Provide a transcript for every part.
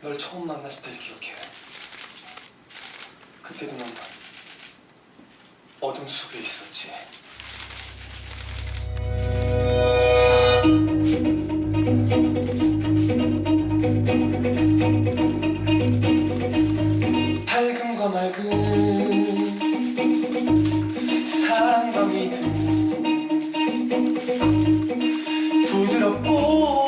널 처음 만났을 때를 기억해. 그때도 넌 어둠 속에 있었지. 밝음과 맑음 사랑과 믿음 부드럽고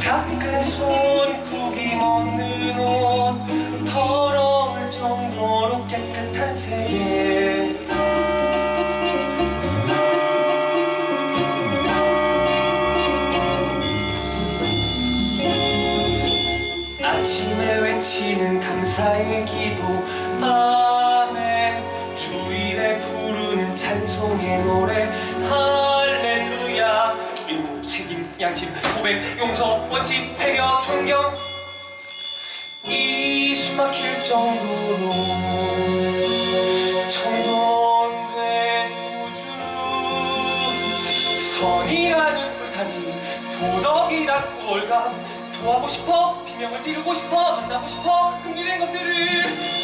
닦은 손 구김 없는 옷 더러울 정도로 깨끗한 세계. 아침에 외치는 감사의 기도 아멘 주일에 부르는 찬송의 노래 양심 고백 용서 원칙 배려 존경. 이 숨막힐 정도로 청동된 우주. 선이라는 울타리 도덕이란 우월감 도와고 싶어? 비명을 지르고 싶어? 만나고 싶어? 금지된 것들을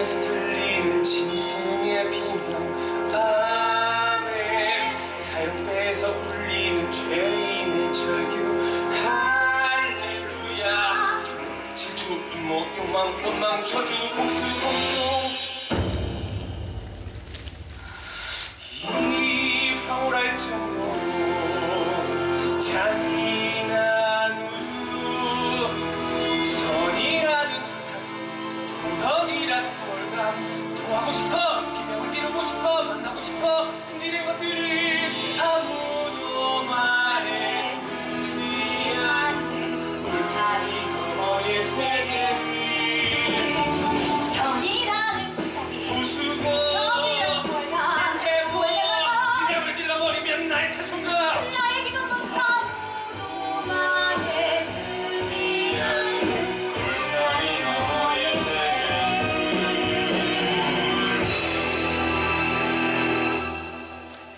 도살장에서 들리는 짐승의 비명 아멘 사형대에서 울리는 죄인의 절규. 할렐루야. 질투, 음모, 욕망, 원망, 저주, 복수, 복종